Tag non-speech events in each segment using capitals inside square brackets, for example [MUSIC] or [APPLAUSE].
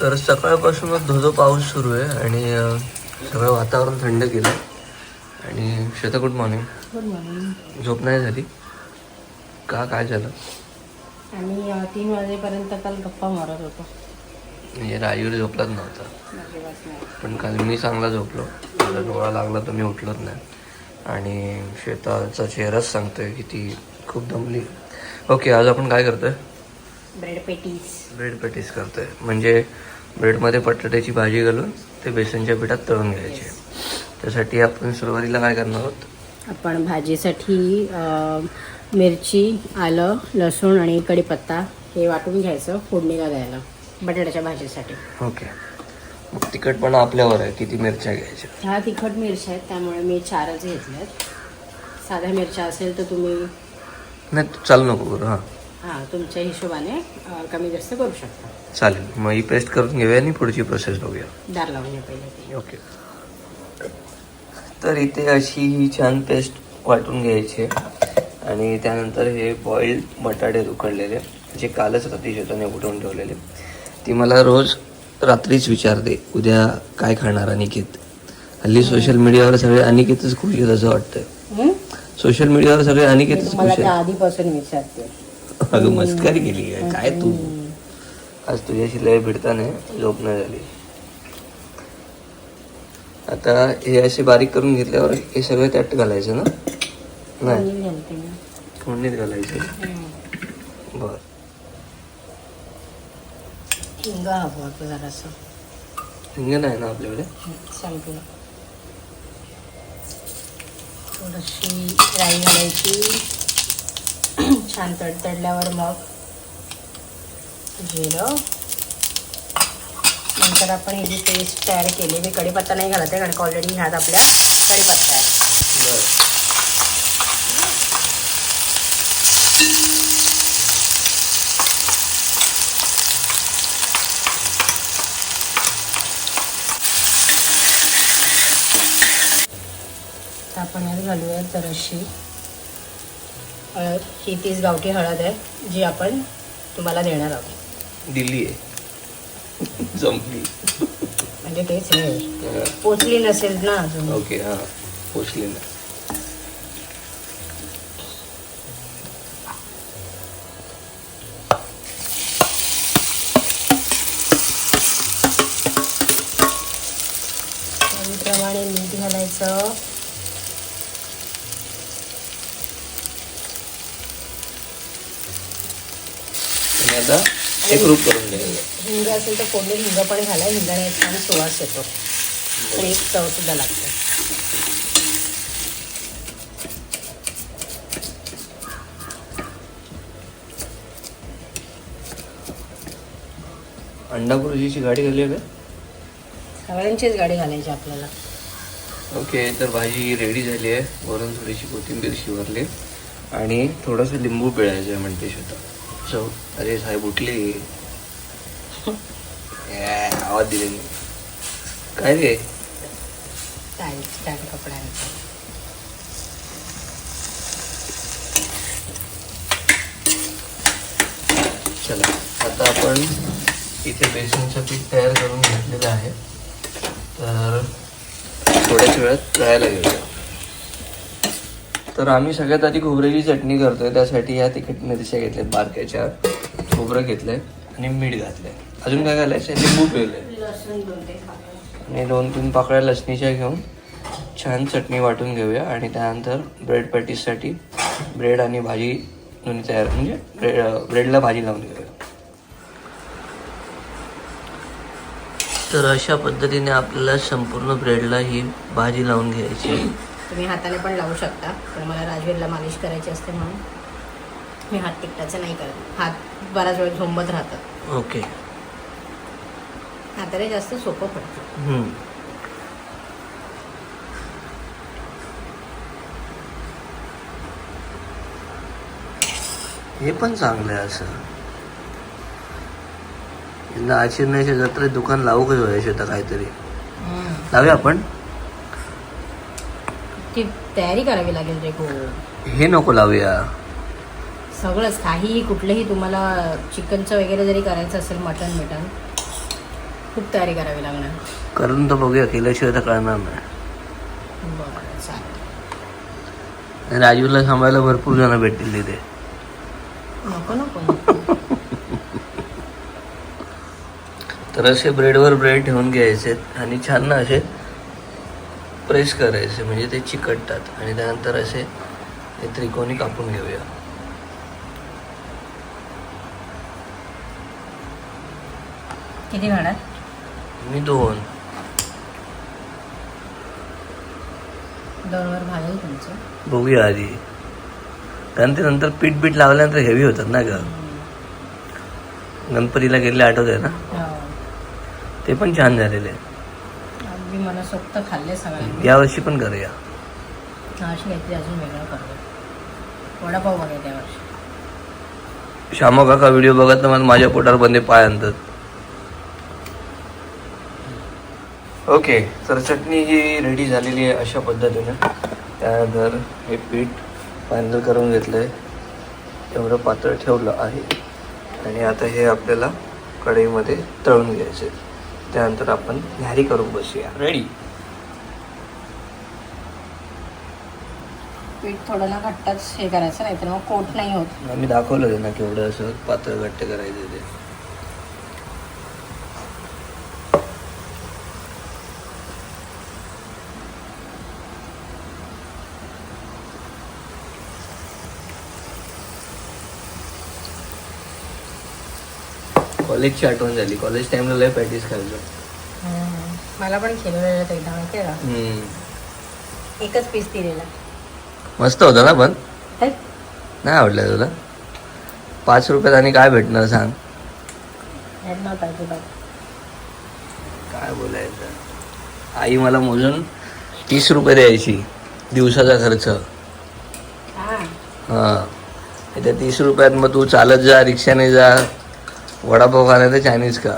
तर सकाळपासूनच धोधो पाऊस सुरू आहे आणि सगळं वातावरण थंड केलं. आणि Shweta good morning good morning झोप नाही झाली. का काय झालं? आम्ही तीन वाजेपर्यंत काल गप्पा मारत होतो. म्हणजे रायूर झोपलाच नव्हता. पण काल मी चांगला झोपलो. मला डोळा लागला तर मी उठलोच नाही. आणि श्वेताचा चेहराच सांगतोय की ती खूप दमली. ओके आज आपण काय करतोय? ब्रेड पेटीस ब्रेड पॅटीस करतोय. म्हणजे ब्रेडमध्ये बटाट्याची भाजी घालून ते बेसनच्या पिठात तळून घ्यायचे. त्यासाठी आपण सुरुवातीला काय करणार आहोत? आपण भाजीसाठी मिरची आलं लसूण आणि कढीपत्ता हे वाटून घ्यायचं फोडणीला द्यायला बटाट्याच्या भाजीसाठी. ओके. मग तिखटपणा आपल्यावर आहे किती मिरच्या घ्यायच्या? ह्या तिखट मिरच्या आहेत त्यामुळे मी चारच घेतल्यात. साध्या मिरच्या असेल तर तुम्ही नाही चालू नको करू हां. हां तुमच्या हिशोबाने कमी जास्त करू शकता. चालेल. मग ही पेस्ट करून घेऊया आणि पुढची प्रोसेस बघूया. दार लावून घ्या पहिले ओके. तर इथे अशी ही छान पेस्ट वाटून घ्यायची आहे. आणि त्यानंतर हे बॉइल्ड बटाटे उकडलेले. जे कालच रात्री शेताने उठवून ठेवलेले. ती मला रोज रात्रीच विचारते उद्या काय खाणार अनिकेत? हल्ली सोशल मीडियावर सगळे अनिकेतच खुश आहेत असं वाटतं हं? सोशल मीडियावर सगळे अनिकेतच खुश आहेत. आधीपासून विचारते. अगं मस्करी केली आहे. काय तू? आज तुझ्याशी लय भिडताना झोप नाही झाली. आता हे असे बारीक करून घेतल्यावर हे सगळं त्यात घालायचं ना? नाही. फोडणीत घालायचं. बर. हिंग हवं होतं जरासं. हिंग नाही ना आपल्याकडे? संपलं थोडीशी राई घालायची. छान तडतडल्यावर मग जिरं. नंतर आपण ही जी पेस्ट तयार केली मी कढीपत्ता नाही घालत आहे कारण का ऑलरेडी ह्यात आपल्या कढीपत्ता आहे. आपण यात घालूया जराशी. अशी ही तीच गावठी हळद आहे जी आपण तुम्हाला देणार आहोत. दिल्ली आहे. जमली. म्हणजे तेच आहे. पोचली नसेल ना अजून. ओके हां पोचली ना त्याप्रमाणे मीठ घालायचं आणि आता एक रूप करून घ्यायचं हिंग असेल तर फोडणी हिंग पण घाला हिंगाने छान सुवास येतो. आणि एक चव सुद्धा लागते. अंडा बुर्जीची गाडी घाली आहे का? सगळ्यांचीच गाडी घालायची आपल्याला. ओके तर भाजी रेडी झाली आहे. वरून थोडीशी कोथिंबीर शिवरली. आणि थोडंसं लिंबू पिळायचं आहे म्हणते स्वतः सो अरे साहेब उठली. [LAUGHS] आवाज दिले काय रे? कपड्यांचं चला आता आपण इथे बेसनचं पीठ तयार करून घेतलेलं आहे. तर थोड्याच वेळात तळायला घेऊया तर आम्ही सगळ्यात आधी खोबऱ्याची चटणी करतोय. त्यासाठी या तिखट मिरच्या घेतल्यात बारक्याच्या खोबरं घेतलंय. आणि मीठ घातलंय. अजून काय घालायचं लिंबू पिळलंय पाकळ्या. आणि दोन तीन पाकळ्या लसणीच्या घेऊन छान चटणी वाटून घेऊया. आणि त्यानंतर ब्रेड पॅटीससाठी ब्रेड आणि भाजी दोन्ही तयार म्हणजे ब्रेड ब्रेडला भाजी लावून घेऊया. तर अशा पद्धतीने आपल्याला संपूर्ण ब्रेडला ही भाजी लावून घ्यायची. तुम्ही हाताने पण लावू शकता पण मला राजवीरला मालिश करायची असते म्हणून. मी हात तिकटाचं नाही करत. हात बराच वेळ झोंबत राहतात. ओके. हाताने जास्त सोपं पडतं. हम्म. हे पण चांगलं आहे असं. यांना आचिरण्याच्या जत्रेत दुकान लावू कसं व्हायचं आता काहीतरी? लावूया आपण. ती तयारी करावी लागेल रे हो हे नको लावूया. सगळंच. काहीही कुठलंही तुम्हाला चिकनचं वगैरे जरी करायचं असेल मटन मिटन खूप तयारी करावी लागणार. करून तर बघूया केल्याशिवाय तर कळणार नाही. बरं चालेल. राजूला सांभाळायला भरपूर जण भेटतील तिथे. नको नको. तर असे ब्रेडवर ब्रेड ठेवून घ्यायचे आणि छान ना असे प्रेस करायचे म्हणजे ते चिकटतात. आणि त्यानंतर असे हे त्रिकोणी कापून घेऊया. किती घाणार? मी दोन. दोनवर भागेल तुमचं. बघूया आधी. कारण ते नंतर पीठ बीठ लावल्यानंतर हेवी होतात ना ग. गणपतीला गेले आठवत आहे ना? हो. ते पण छान झालेले अगदी मनसोक्त खाल्ले सगळ्यांनी. यावर्षी पण करूया. अशी काहीतरी अजून वेगळं करतो वडापाव श्यामा काका व्हिडिओ बघत ना मला माझ्या पोटावर बंदे पाय आणतात. ओके तर चटणी ही रेडी झालेली आहे अशा पद्धतीने. त्यानंतर हे पीठ फायनल करून घेतलं आहे एवढं पातळ ठेवलं आहे. आणि आता हे आपल्याला कढईमध्ये तळून घ्यायचे त्यानंतर आपण न्यारी करून बसूया. रेडी पीठ थोडं ना घट्टच हे करायचं नाही तर मग कोट नाही होत. आम्ही दाखवलं ते ना केवढं असं पातळ घट्ट करायचं ते. कॉलेजची आठवण झाली. कॉलेज टाइमला लय पॅटीस खायचो मला पण खेळलेलं एकदा माहिती आहे का? हम्म. एकच पीस दिलेला. मस्त होता ना पण? हे? नाही आवडलं तुला? पाच रुपयात आणि काय भेटणार सांग? हेड नव्हता अजिबात. काय बोलायचं? आई मला मोजून तीस रुपये द्यायची दिवसाचा खर्च. हा. हां. त्या तीस रुपयात मग तू चालत जा रिक्षाने जा. वडापाव खाण्याचं चायनीज का?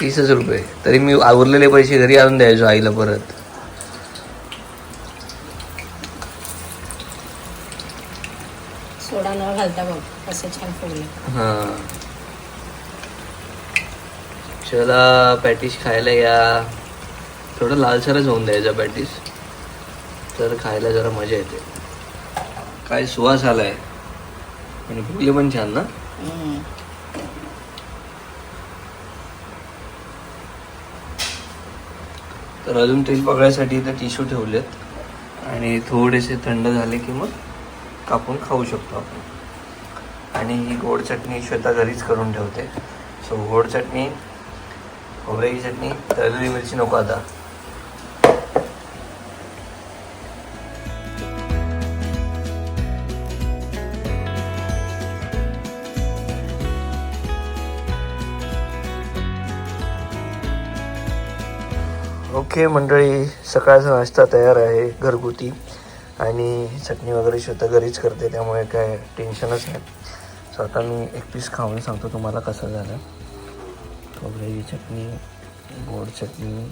तीसच रुपये. तरी मी उरलेले पैसे घरी आणून द्यायचो आईला परत. सोडा न घालता बघ असं छान हां. चला पॅटीस खायला या. थोडं लालसरच होऊन द्यायचं पॅटीस. तर खायला जरा मजा येते. काय सुवास आलाय. आणि फुगले पण छान ना? तर अजून तेल पकडायसाठी इथे टिश्यू ठेवलेत. आणि थोडेसे थंड झाले की मग कापून खाऊ शकतो आपण. आणि ही गोड चटणी श्वेता घरीच करून ठेवते. सो गोड चटणी खोबऱ्याची चटणी तळलेली मिरची नको आता. ओके मंडळी सकाळचा नाश्ता तयार आहे घरगुती. आणि चटणी वगैरे स्वतः घरीच करते त्यामुळे काय टेन्शनच नाही. सो आता मी एक पीस खाऊन सांगतो तुम्हाला कसं झालं. खोबऱ्याची चटणी गोड चटणी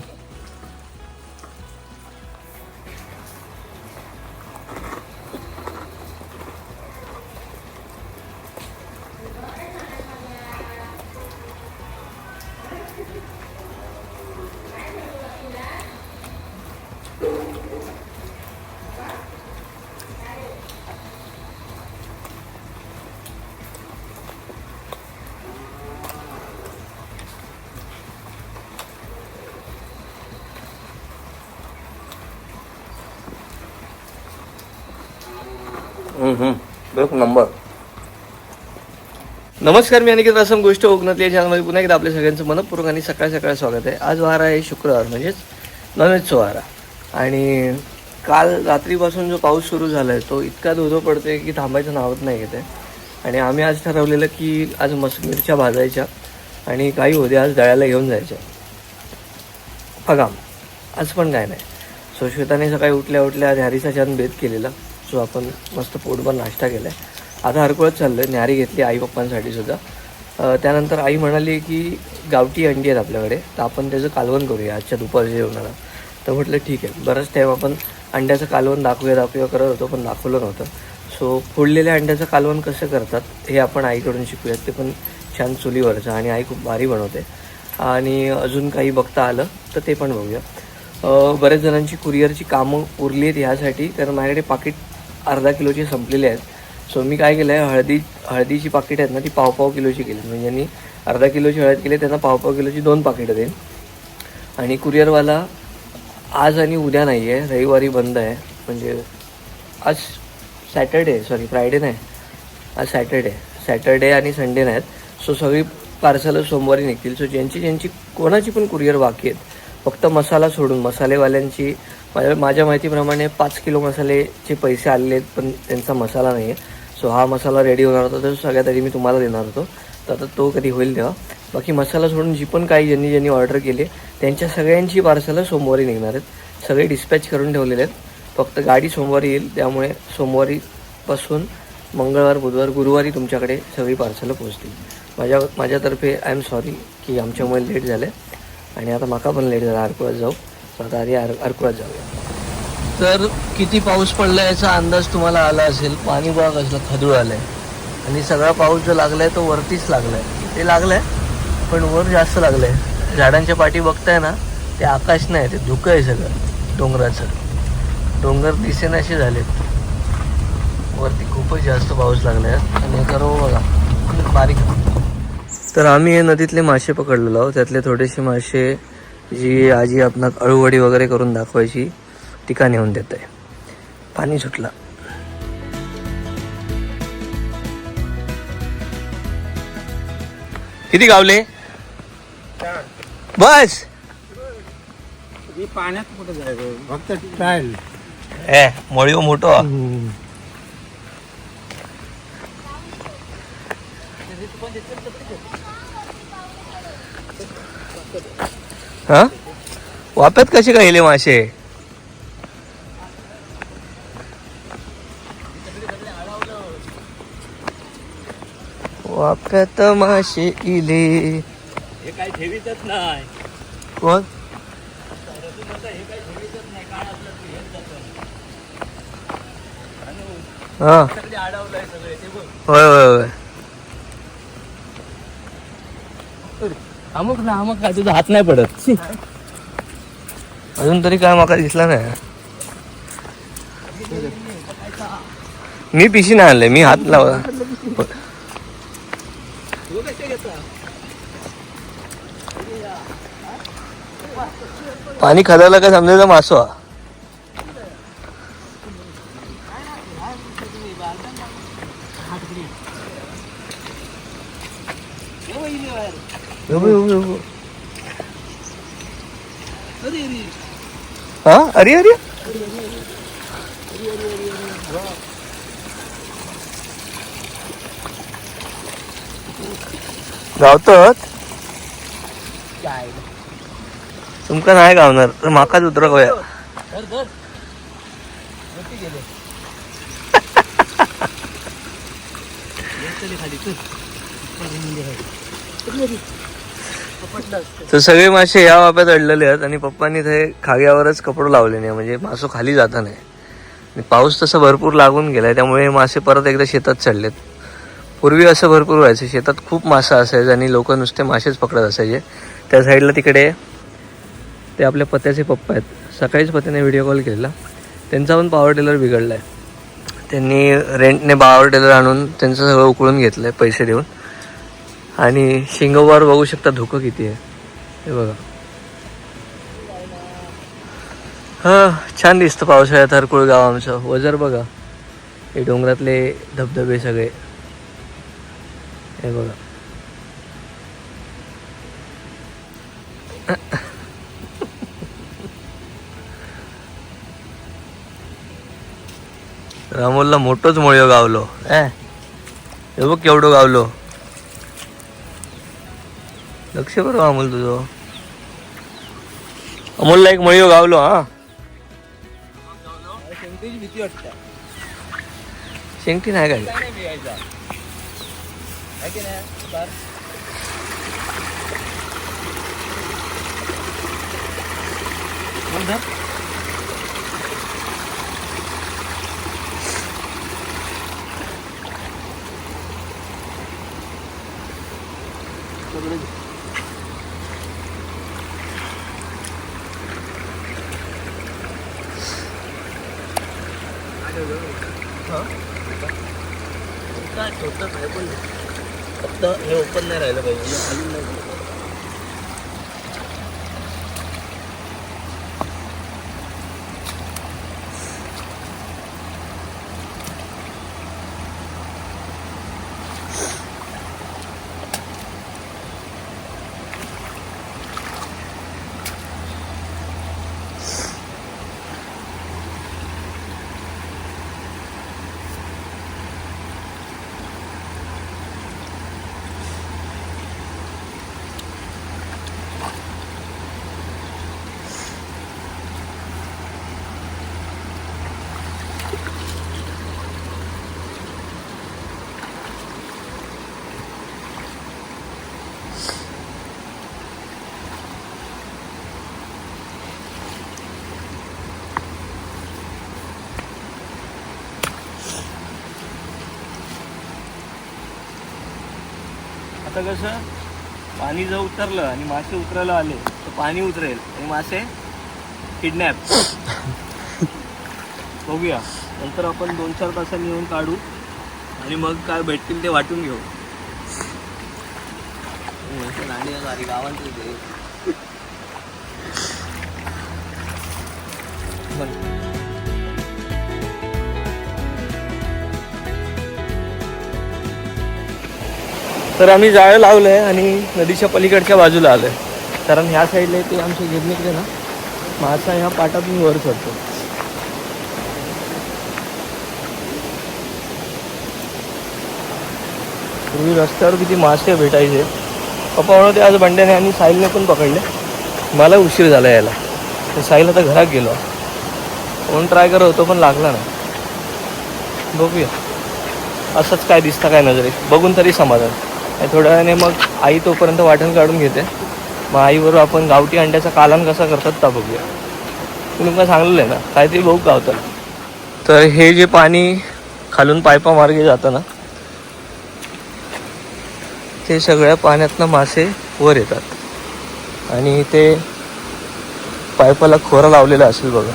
एक नंबर. नमस्कार मी अनिकेत असम गोष्ट कोकणातली या चॅनलमध्ये पुन्हा एकदा आपल्या सगळ्यांचं मनपूर्वक आणि सकाळ सकाळ स्वागत आहे. आज वार आहे शुक्रवार म्हणजेच नॉनव्हेजचा वारा. आणि काल रात्रीपासून जो पाऊस सुरू झाला आहे तो इतका धोधो पडतोय की थांबायचं नावत नाही घेत आहे आणि आम्ही आज ठरवलेलं की आज मसमीरच्या भाजायच्या आणि काही होते आज दळ्याला घेऊन जायच्या. पगाम आज पण काय नाही. सो श्वेताने सकाळी उठल्या उठल्या आज छान भेद केलेला. सो आपण मस्त पोटभर नाश्ता केला आहे आता हरकुळत चाललं आहे न्यारी घेतली आई पप्पांसाठी सुद्धा. त्यानंतर आई म्हणाली की गावठी अंडी आहेत आपल्याकडे तर आपण त्याचं कालवण करूया आजच्या दुपारच्या जेवणाला. तर म्हटलं ठीक आहे बराच टाईम आपण अंड्याचं कालवण दाखवूया दाखवूया करत होतो पण दाखवलं नव्हतं. सो फोडलेल्या अंड्याचं कालवण कसं करतात हे आपण आईकडून शिकूयात ते पण छान चुलीवरचं आणि आई खूप भारी बनवते. आणि अजून काही बघता आलं तर ते पण बघूया. बऱ्याच जणांची कुरिअरची कामं उरली आहेत ह्यासाठी कारण माझ्याकडे पाकिट अर्धा किलोचे संपलेले आहेत. सो मी काय केलं आहे हळदी हळदीची पाकिट आहेत ना ती पाव पाव किलोची केली. म्हणजे ज्यांनी अर्धा किलोची हळद केली त्यांना पाव पाव किलोची दोन पाकिटं देईन आणि कुरिअरवाला आज आणि उद्या नाही आहे रविवारी बंद आहे. म्हणजे आज सॅटर्डे सॉरी फ्रायडे नाही. आज सॅटर्डे सॅटर्डे आणि संडे नाहीत. सो सगळी पार्सलं सोमवारी निघतील. सो ज्यांची ज्यांची कोणाची पण कुरिअर बाकी आहेत फक्त मसाला सोडून मसालेवाल्यांची माझ्या माझ्या माहितीप्रमाणे पाच किलो मसालेचे पैसे आलेले आहेत पण त्यांचा मसाला नाही आहे सो हा मसाला रेडी होणार होता तर सगळ्यात आधी मी तुम्हाला देणार होतो. तर आता तो कधी होईल तेव्हा. बाकी मसाला सोडून जी पण काही ज्यांनी ज्यांनी ऑर्डर केली त्यांच्या सगळ्यांची पार्सलं सोमवारी निघणार आहेत. सगळे डिस्पॅच करून ठेवलेले आहेत. फक्त गाडी सोमवारी येईल त्यामुळे सोमवारीपासून मंगळवार बुधवार गुरुवारी तुमच्याकडे सगळी पार्सलं पोहोचतील. माझ्या माझ्यातर्फे आय एम सॉरी की आमच्यामुळे लेट झालं आणि आता माका पण लेट झाला आरकुळात जाऊ. तर आता आधी आर जाऊया. तर किती पाऊस पडला याचा अंदाज तुम्हाला आला असेल? पाणी बघा कसलं खदूळ आलंय. आणि सगळा पाऊस जो लागलाय तो वरतीच लागलाय. ते लागलाय पण वर जास्त लागलंय. झाडांच्या पाठी बघताय ना ते आकाश नाही ते धुकं आहे सगळं डोंगराचं. डोंगर दिसेन झालेत. वरती खूपच जास्त पाऊस लागलाय. आणि करो बघा बारीक. तर आम्ही हे नदीतले मासे पकडलेलो आहोत. त्यातले थोडेसे मासे जी आजी आपणाक अळूवडी वगैरे करून दाखवायची टिका नेऊन देत आहे पाणी सुटलं. किती गावले? बस. पाण्यात कुठं जायचं? फक्त ट्रायल. ए मळीव मोठो. हा? वाप्यात कसे काय मासे? वाप्यात मासे इले. हे काही ठेवीतच नाही. कोण? हा. होय होय होय. अमुक ना अमुक काय तुझा हात नाही पडत. [LAUGHS] अजून तरी काय माका दिसला नाही. मी पिशी नाही आणले मी हात लावला पाणी खादायला काय समजायचं मासो? हा. उभे, उभे, उभे. हा? अरे अरे. गावतात? तुमका नाही गावणार तर माकाच उतरक होया तर सगळे मासे या वाप्यात अडलेले आहेत आणि पप्पांनी ते खाग्यावरच कपडे लावले नाही म्हणजे मासो खाली जाता नाही. आणि पाऊस तसा भरपूर लागून गेलाय त्यामुळे हे मासे परत एकदा शेतात चढलेत. पूर्वी असं भरपूर व्हायचं. शेतात खूप मासा असायचा आणि लोक नुसते मासेच पकडत असायचे. त्या साईडला तिकडे ते आपल्या पत्याचे पप्पा आहेत. सकाळीच पत्याने व्हिडिओ कॉल केलेला. त्यांचा पण पॉवर टेलर बिघडला आहे त्यांनी रेंटने पॉवर टेलर आणून त्यांचं सगळं उकळून घेतलं आहे पैसे देऊन. आणि शिंगोबावर बघू शकता धुकं किती आहे. हे बघा. हा छान दिसतं पावसाळ्यात हरकुळ गाव आमचं. वजर बघा. हे डोंगरातले धबधबे सगळे. हे बघा. [LAUGHS] रामोलला मोठंच मोळ्यो गावलो. ए हे बघ केवढं गावलो. लक्ष करू अमोल तुझं. अमोलला एक मळीव गावलो हा. भीती वाटते शेंगटी नाही काय? काय नाही बियायचा आहे की नाही बार हां काय काय नाही. फक्त हे ओपन नाही राहिलं पाहिजे आता कसं पाणी जर उतरलं आणि मासे उतरायला आले तर पाणी उतरेल. आणि मासे किडनॅप [LAUGHS] बघूया. नंतर आपण दोन चार तासांनी येऊन काढू. आणि मग काय भेटतील ते वाटून घेऊ. [LAUGHS] गावांत तर आम्ही जाळं लावलं आहे आणि नदीच्या पलीकडच्या बाजूला आलो आहे कारण ह्या साईडला ते आमच्या गिरणीकडे ना मासा ह्या पाटातून वर चढतो. पूर्वी रस्त्यावर किती मासे भेटायचे. पप्पा म्हणते आज बंड्याने आणि साहिलने पण पकडले. मला उशीर झाला यायला. तर साहिल आता घरात गेलो. म्हणून ट्राय करत होतो पण लागला नाही. बघूया. असंच काय दिसतं काय नजरे बघून तरी समाधान. थोड्या वेळाने मग आई तोपर्यंत वाटण काढून घेते. मग आईबरोबर आपण गावठी अंड्याचा कालन कसा करतात ता बघूया. मी तुमका सांगलेलं आहे ना? काहीतरी बघू गावतं तर हे जे पाणी खालून पायपा मार्गे जातं ना ते सगळ्या पाण्यातनं मासे वर येतात. आणि ते पायपाला खोरा लावलेला असेल बघा.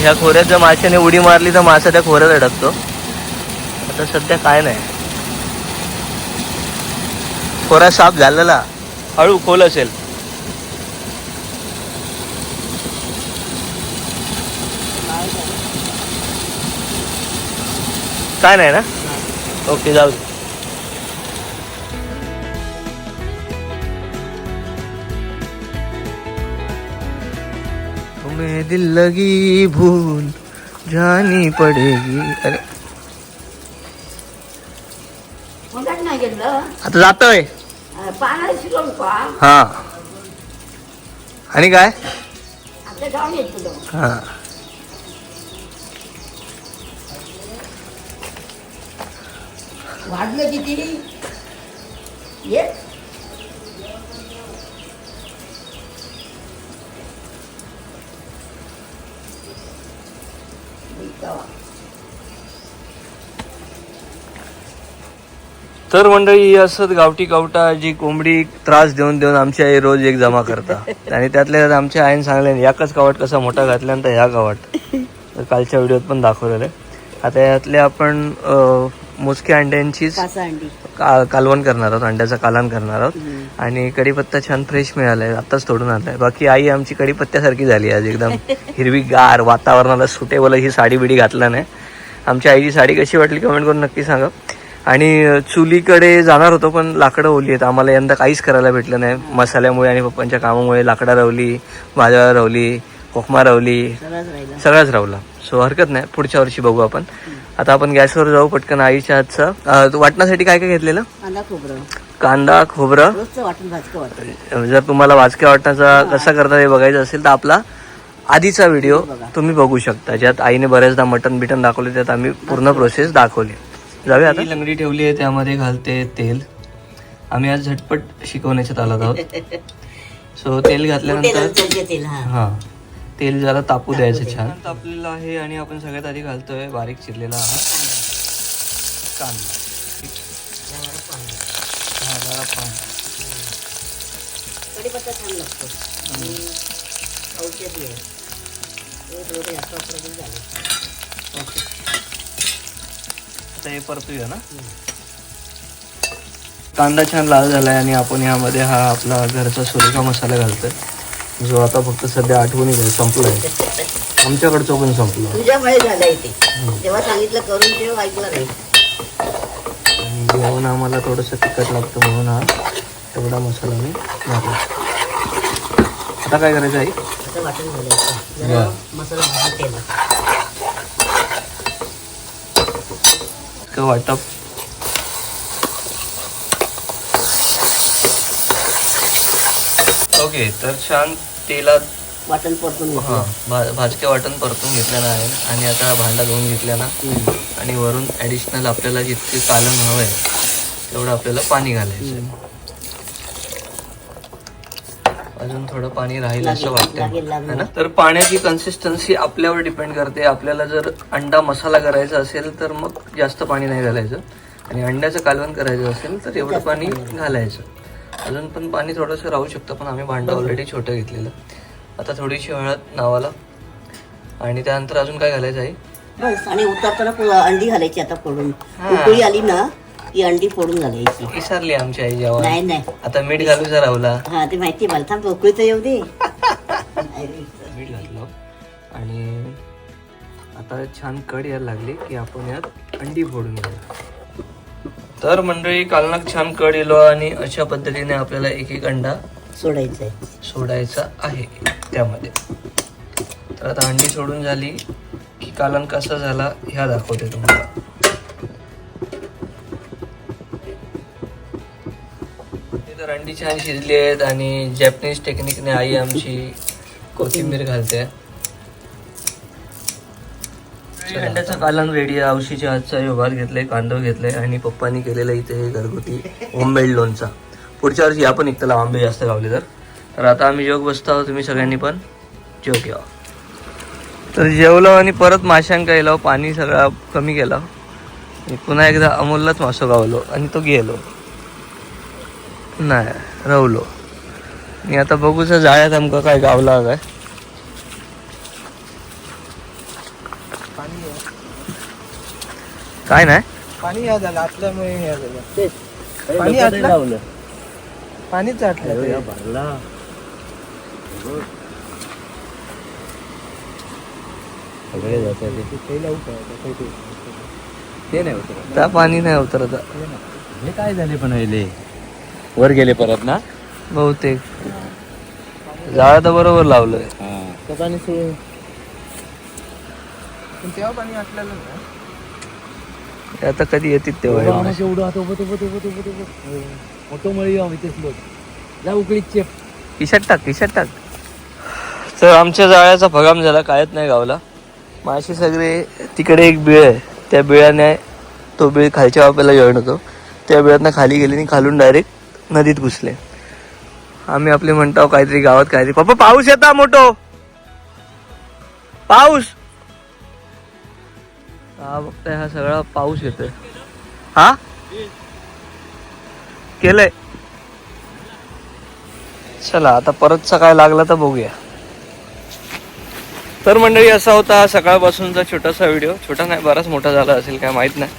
ह्या खोऱ्यात जर माशाने उडी मारली तर मासा त्या खोऱ्यात अडकतो. आता सध्या काय नाही. खोरा साफ झालेला. हळू खोल असेल. काय नाही ना? ओके जाऊ दे. तुम्हें दिल लगी भूल जानी पडेगी। अरे। मगाच नाही घेतलं आता जातोय. शिकवून हा. आणि काय? आता जाऊन येत तुझं हा. वाढलं किती? ये तर मंडळी असत गावठी कावटा जी कोंबडी त्रास देऊन देऊन आमची आई रोज एक जमा करता. आणि त्यातल्या त्यात आमच्या आईने सांगल्याने याकच कावट कसा मोठा घातल्यानंतर ह्या गावात कालच्या व्हिडिओत पण दाखवलेलं आहे. आता यातले आपण मोजक्या अंड्यांचीच कासा अंडी. का- कालवण करणार आहोत अंड्याचं कालवण करणार आहोत. आणि कढीपत्ता छान फ्रेश मिळालाय आताच तोडून आणलाय. बाकी आई आमची कढीपत्त्यासारखी झाली आज एकदम [LAUGHS] हिरवी गार वातावरणाला सुटेबल ही साडी बिडी घातला नाही. आमच्या आईची साडी कशी वाटली कमेंट करून नक्की सांगा. आणि अं, चुलीकडे जाणार होतो पण लाकडं ओली आहेत. आम्हाला यंदा काहीच करायला भेटलं नाही. मसाल्यामुळे आणि पप्पांच्या कामामुळे लाकडा रवली भाज्या रवली कोकमा रवली सगळंच राहिलं. सगळाच रावला. सो हरकत नाही. पुढच्या वर्षी बघू आपण. आता आपण गॅसवर जाऊ पटकन आईच्या हातचं. वाटण्यासाठी काय काय घेतलेलं? कांदा खोबरं. कांदा खोबरं. रोजचं वाटून भाजकं वाटतं. जर तुम्हाला वाचक्या वाटण्याचा कसा करता हे बघायचं असेल तर आपला आधीचा व्हिडिओ तुम्ही बघू शकता. ज्यात आईने बऱ्याचदा मटन बिटन दाखवले त्यात आम्ही पूर्ण प्रोसेस दाखवली. जाऊया आता. लंगडी ठेवली आहे त्यामध्ये घालते तेल. आम्ही आज झटपट शिकवण्याच्या तालात आहोत. [LAUGHS] सो तेल घातल्यानंतर हा. तेल जरा तापू द्यायचं छान. तापलेलं आहे आणि आपण सगळ्यात आधी घालतोय बारीक चिरलेला हा कांदा. हा. कढीपत्ता छान लागतो. आणि औषधी आहे थोडं जास्त वापरायचं झालं. ओके. आता हे परतूया ना? कांदा छान लाल झालाय आणि आपण यामध्ये हा आपला घरचा सुरेखा मसाला घालतोय. जो आता फक्त सध्या आठवणी आहे संपलाय आमच्याकडचं पण संपलं. तुझ्यामुळे झालं इथे तेव्हा सांगितलं करून ठेव ऐकलं नाही. आणि जेवण आम्हाला थोडंसं तिखट लागतं म्हणून हा एवढा मसाला मी घातला. आता काय करायचं आहे असं वाटण घालायचं. जरा मसाला भाजून तेलात का वाटप. ओके तर छान तेलात वाटण परतून हा भा भाजके वाटण परतून घेतल्यानं आहे. आणि आता भांडा धुवून घेतल्यानं आणि वरून ॲडिशनल आपल्याला जितके कालन हवं आहे तेवढं आपल्याला पाणी घालायचं. अजून थोडं पाणी राहील असं वाटतं. है ना? तर पाण्याची कन्सिस्टन्सी आपल्यावर डिपेंड करते. आपल्याला जर अंडा मसाला करायचा असेल तर मग जास्त पाणी नाही घालायचं. आणि अंड्याचं कालवण करायचं असेल तर एवढं पाणी. घालायचं. अजून पण पाणी थोडंसं राहू शकतं पण आम्ही भांडं ऑलरेडी छोटं घेतलेलं. आता थोडीशी हळद नावाला. आणि त्यानंतर अजून काय घालायचं आहे बस आणि उतरताना अंडी घालायची आता फोडून. उकळी आली ना की अंडी फोडून घालायची. विसरली आमची आई जेव्हा. नाही नाही. आता मीठ घालूचा राहुला हा ते माहिती मला. थांब उकळी तर येऊ दे. मीठ घातलं. आणि आता छान कड यायला लागली की आपण यात अंडी फोडून घेऊ तर मंडळी कालनाक छान कड येलो आणि अशा पद्धतीने आपल्याला एक एक अंडा सोडायचं आहे. सोडायचा आहे त्यामध्ये. तर आता अंडी सोडून झाली की कालन कसा झाला ह्या दाखवते तुम्हाला. तर अंडी छान शिजली आहेत आणि जॅपनीज टेक्निकने आई आमची कोथिंबीर घालते. अंड्याचं कालन रेडी आहे. औशीच्या आजचा व्यवहार घेतलाय कांदो घेतलाय आणि पप्पानी केलेलं इथे हे घरगुती ओंबेड लोणचा. पुढच्या वर्षी आपण इकताला आंबे जास्त गावले तर. तर आता आम्ही जेवक बसतो आहोत तुम्ही सगळ्यांनी पण जेव घ्या. तर जेवलो आणि परत माशांका येलो पाणी सगळा कमी केला. आणि पुन्हा एकदा अमोललाच मासो गावलो आणि तो गेलो. नाही रवलो आणि आता बघूच जाळ्यात आमका काय गावला काय काय नाही? पाणी या झालं आटल्यामुळे हे झालं. पाणी आटलं पाणीच आटलं ते. उकळायचं, ते- नाही उतरत. त्या पाणी नाही उतरत हे काय झाले पण अहिले वर गेले परत ना? बहुतेक. जाळा तर बरोबर लावलोय. पाणी सुरू तेव्हा पाणी आटलेलं ना? ते आता कधी येतील तेव्हा हे मासे. एवढं आता उभं उभं उभं उभं उभं. मोठं मळी आम्ही तेच लोक. जा उकळीत चेप. खिशात टाक खिशात टाक. तर आमच्या जाळ्याचा फगाम झाला कायच नाही गावला. मासे सगळे तिकडे एक बिळ आहे. त्या बिळाने तो बिळ खालच्या वाप्याला जॉईन होतो. त्या बिळातनं खाली गेले आणि खालून डायरेक्ट नदीत घुसले. आम्ही आपले म्हणतो काहीतरी गावात काहीतरी पप्पा पाऊस येता मोठो. पाऊस? हा बघताय हा सगळा पाऊस येतोय. हा? केलंय. चला आता परतचा काय लागला तर बघूया. तर मंडळी असा होता हा सकाळपासूनचा छोटासा व्हिडिओ. छोटा नाही बराच मोठा झाला असेल काय माहीत नाही.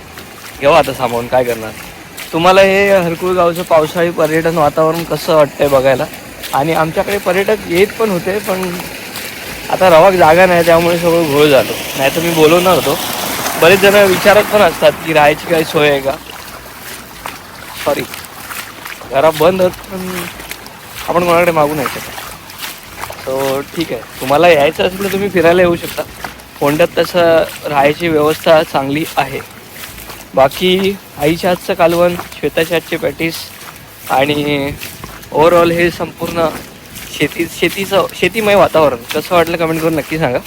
घेऊ आता सामावून काय करणार? तुम्हाला हे हरकुळ गावचं पावसाळी पर्यटन वातावरण कसं वाटतंय बघायला? आणि आमच्याकडे पर्यटक येत पण होते पण आता रवाक जागा नाही त्यामुळे सगळं घोळ झालो. नाही तर मी बोलवणार होतो. बरेच जण विचारत पण असतात की राहायची काही सोय आहे का? सॉरी घरा बंद पण आपण कोणाकडे मागू नाही शकत. सो ठीक आहे. तुम्हाला यायचं असेल तर तुम्ही फिरायला येऊ शकता. कोंड्यात तसं राहायची व्यवस्था चांगली आहे. बाकी आईच्या हातचं कालवण श्वेताच्या हातचे पॅटीस आणि ओव्हरऑल हे संपूर्ण शेती शेतीचं शेतीमय वातावरण. कसं वाटलं कमेंट करून नक्की सांगा.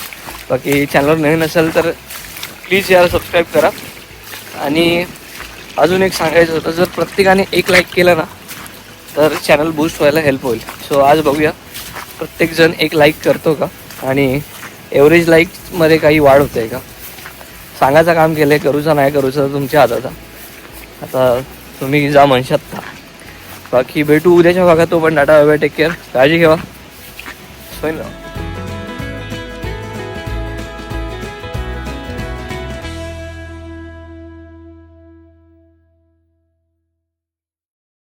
बाकी चॅनलवर नवीन असेल तर प्लीज यार सबस्क्राईब करा. आणि अजून एक सांगायचं होतं जर प्रत्येकाने एक लाईक केलं ना तर चॅनल बूस्ट व्हायला हेल्प होईल. सो आज बघूया प्रत्येकजण एक लाईक करतो का? आणि एव्हरेज लाईकमध्ये काही वाढ होते आहे का? सांगायचं काम केलं आहे करूचा नाही करूचा तुमच्या हाताचा. आता तुम्ही जा म्हणशात का? बाकी भेटू उद्याच्या भागात तो पण टाटा बाय टेक केअर काळजी घ्या सोय ना?